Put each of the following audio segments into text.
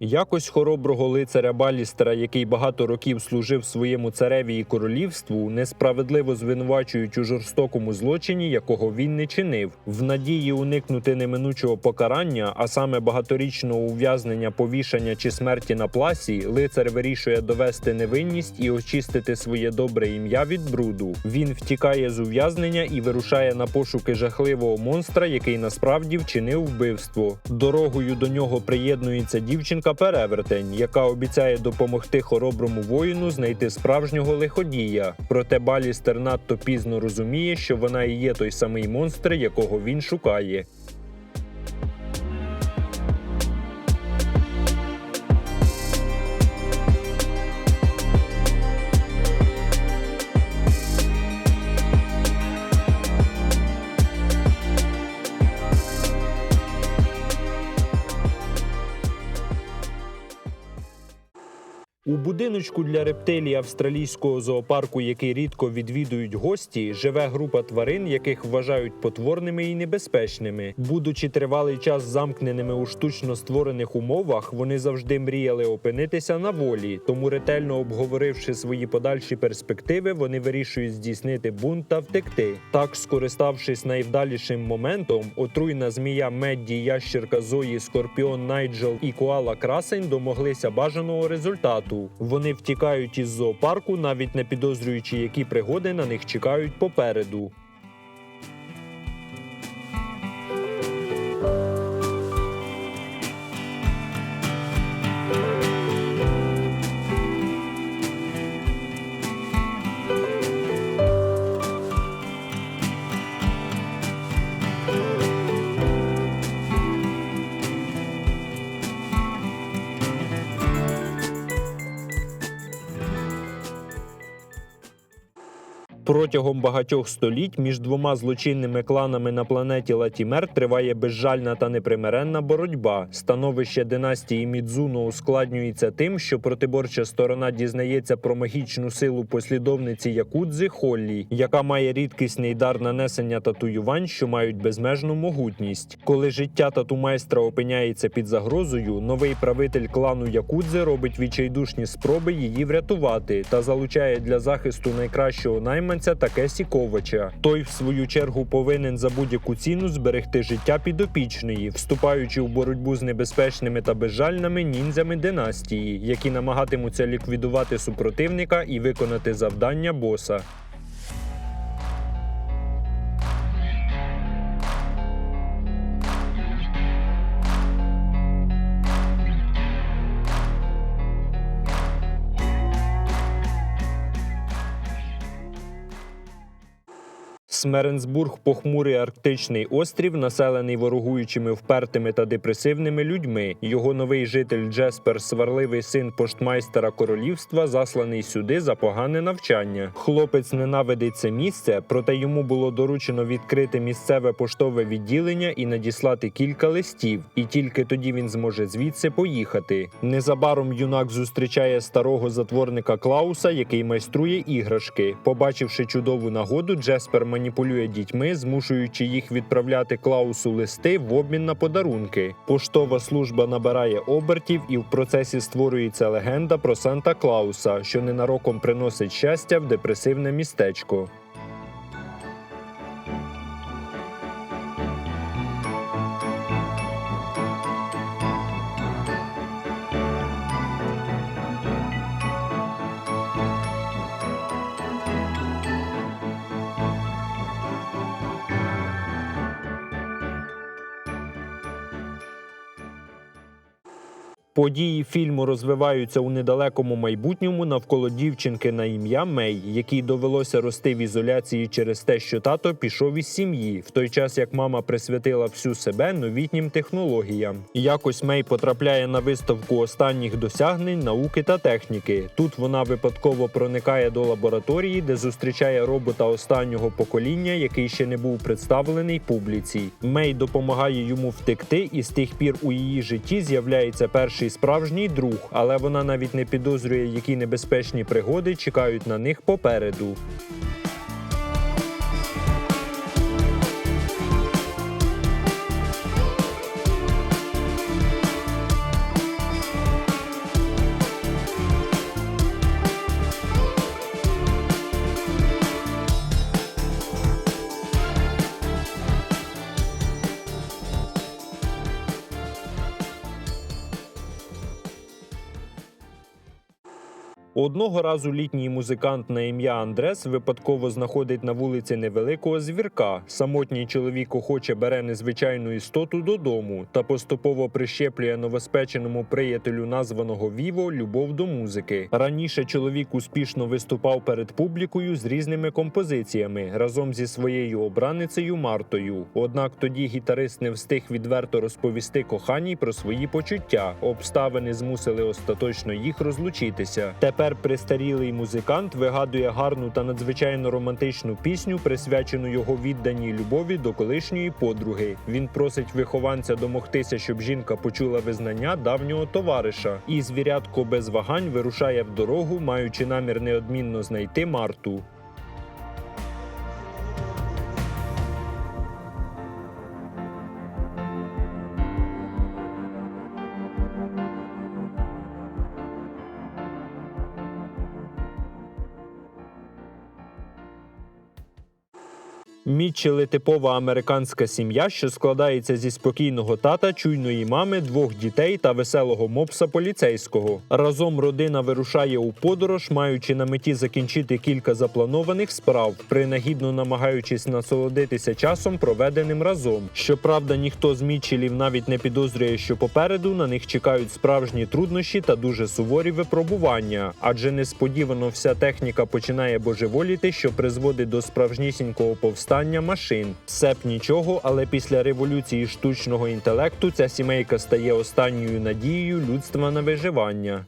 Якось хороброго лицаря Балістера, який багато років служив своєму цареві і королівству, несправедливо звинувачують у жорстокому злочині, якого він не чинив. В надії уникнути неминучого покарання, а саме багаторічного ув'язнення, повішання чи смерті на пласі, лицар вирішує довести невинність і очистити своє добре ім'я від бруду. Він втікає з ув'язнення і вирушає на пошуки жахливого монстра, який насправді вчинив вбивство. Дорогою до нього приєднується дівчинка перевертень, яка обіцяє допомогти хороброму воїну знайти справжнього лиходія. Проте Балістер надто пізно розуміє, що вона і є той самий монстр, якого він шукає. У будиночку для рептилій австралійського зоопарку, який рідко відвідують гості, живе група тварин, яких вважають потворними і небезпечними. Будучи тривалий час замкненими у штучно створених умовах, вони завжди мріяли опинитися на волі. Тому, ретельно обговоривши свої подальші перспективи, вони вирішують здійснити бунт та втекти. Так, скориставшись найвдалішим моментом, отруйна змія Медді, ящерка Зої, скорпіон Найджел і коала Красень домоглися бажаного результату. Вони втікають із зоопарку, навіть не підозрюючи, які пригоди на них чекають попереду. Протягом багатьох століть між двома злочинними кланами на планеті Латімер триває безжальна та непримиренна боротьба. Становище династії Мідзуно ускладнюється тим, що протиборча сторона дізнається про магічну силу послідовниці Якудзи Холлі, яка має рідкісний дар нанесення татуювань, що мають безмежну могутність. Коли життя тату-майстра опиняється під загрозою, новий правитель клану Якудзи робить відчайдушні спроби її врятувати та залучає для захисту найкращого найманця таке сіковича. Той, в свою чергу, повинен за будь-яку ціну зберегти життя підопічної, вступаючи в боротьбу з небезпечними та безжальними ніндзями династії, які намагатимуться ліквідувати супротивника і виконати завдання боса. Смеренсбург похмурий арктичний острів, населений ворогуючими впертими та депресивними людьми. Його новий житель Джеспер, сварливий син поштмайстера королівства, засланий сюди за погане навчання. Хлопець ненавидить це місце, проте йому було доручено відкрити місцеве поштове відділення і надіслати кілька листів. І тільки тоді він зможе звідси поїхати. Незабаром юнак зустрічає старого затворника Клауса, який майструє іграшки. Побачивши чудову нагоду, Джеспер маніпулює дітьми, змушуючи їх відправляти Клаусу листи в обмін на подарунки. Поштова служба набирає обертів, і в процесі створюється легенда про Санта Клауса, що ненароком приносить щастя в депресивне містечко. Події фільму розвиваються у недалекому майбутньому навколо дівчинки на ім'я Мей, якій довелося рости в ізоляції через те, що тато пішов із сім'ї, в той час як мама присвятила всю себе новітнім технологіям. Якось Мей потрапляє на виставку останніх досягнень науки та техніки. Тут вона випадково проникає до лабораторії, де зустрічає робота останнього покоління, який ще не був представлений публіці. Мей допомагає йому втекти, і з тих пір у її житті з'являється перший справжній друг, але вона навіть не підозрює, які небезпечні пригоди чекають на них попереду. Одного разу літній музикант на ім'я Андрес випадково знаходить на вулиці невеликого звірка. Самотній чоловік охоче бере незвичайну істоту додому та поступово прищеплює новоспеченому приятелю названого Віво любов до музики. Раніше чоловік успішно виступав перед публікою з різними композиціями разом зі своєю обраницею Мартою. Однак тоді гітарист не встиг відверто розповісти коханій про свої почуття. Обставини змусили остаточно їх розлучитися. Тепер престарілий музикант вигадує гарну та надзвичайно романтичну пісню, присвячену його відданій любові до колишньої подруги. Він просить вихованця домогтися, щоб жінка почула визнання давнього товариша. І звірятко без вагань вирушає в дорогу, маючи намір неодмінно знайти Марту. Мітчели типова американська сім'я, що складається зі спокійного тата, чуйної мами, двох дітей та веселого мопса поліцейського. Разом родина вирушає у подорож, маючи на меті закінчити кілька запланованих справ, принагідно намагаючись насолодитися часом, проведеним разом. Щоправда, ніхто з Мітчелів навіть не підозрює, що попереду на них чекають справжні труднощі та дуже суворі випробування, адже несподівано вся техніка починає божеволіти, що призводить до справжнісінького повстання машин. Все б нічого, але після революції штучного інтелекту ця сімейка стає останньою надією людства на виживання.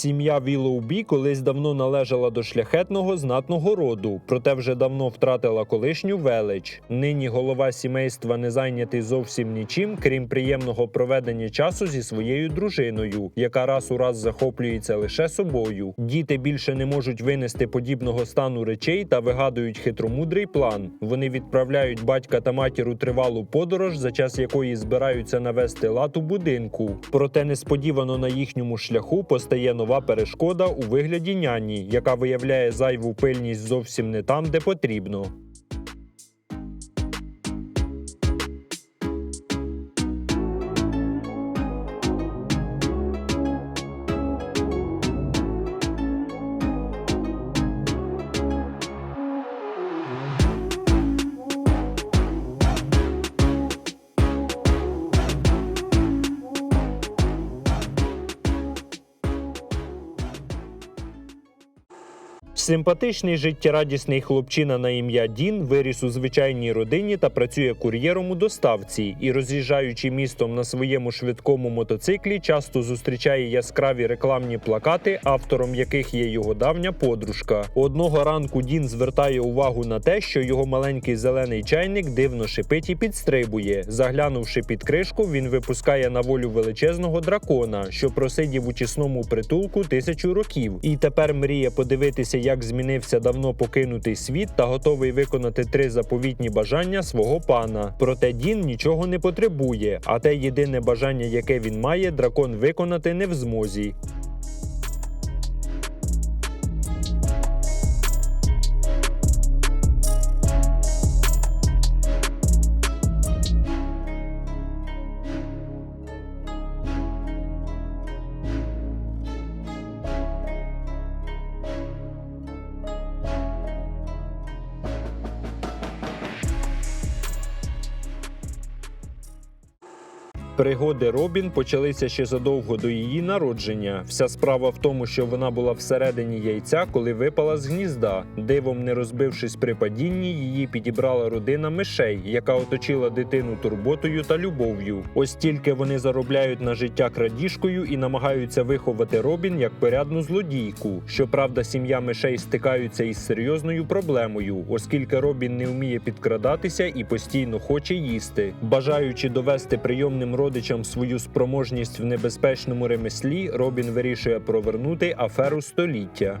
Сім'я Вілоубі колись давно належала до шляхетного знатного роду, проте вже давно втратила колишню велич. Нині голова сімейства не зайнятий зовсім нічим, крім приємного проведення часу зі своєю дружиною, яка раз у раз захоплюється лише собою. Діти більше не можуть винести подібного стану речей та вигадують хитромудрий план. Вони відправляють батька та матір у тривалу подорож, за час якої збираються навести лад у будинку. Проте несподівано на їхньому шляху постає нова перешкода у вигляді няні, яка виявляє зайву пильність зовсім не там, де потрібно. Симпатичний життєрадісний хлопчина на ім'я Дін виріс у звичайній родині та працює кур'єром у доставці. І роз'їжджаючи містом на своєму швидкому мотоциклі, часто зустрічає яскраві рекламні плакати, автором яких є його давня подружка. Одного ранку Дін звертає увагу на те, що його маленький зелений чайник дивно шипить і підстрибує. Заглянувши під кришку, він випускає на волю величезного дракона, що просидів у тісному притулку тисячу років, і тепер мріє подивитися, як як змінився давно покинутий світ та готовий виконати три заповітні бажання свого пана. Проте Дін нічого не потребує, а те єдине бажання, яке він має, дракон виконати не в змозі. Пригоди Робін почалися ще задовго до її народження. Вся справа в тому, що вона була всередині яйця, коли випала з гнізда. Дивом не розбившись при падінні, її підібрала родина мишей, яка оточила дитину турботою та любов'ю. Ось тільки вони заробляють на життя крадіжкою і намагаються виховати Робін як порядну злодійку. Щоправда, сім'я мишей стикаються із серйозною проблемою, оскільки Робін не вміє підкрадатися і постійно хоче їсти. Бажаючи довести прийомним родичам свою спроможність в небезпечному ремеслі, Робін вирішує провернути аферу століття.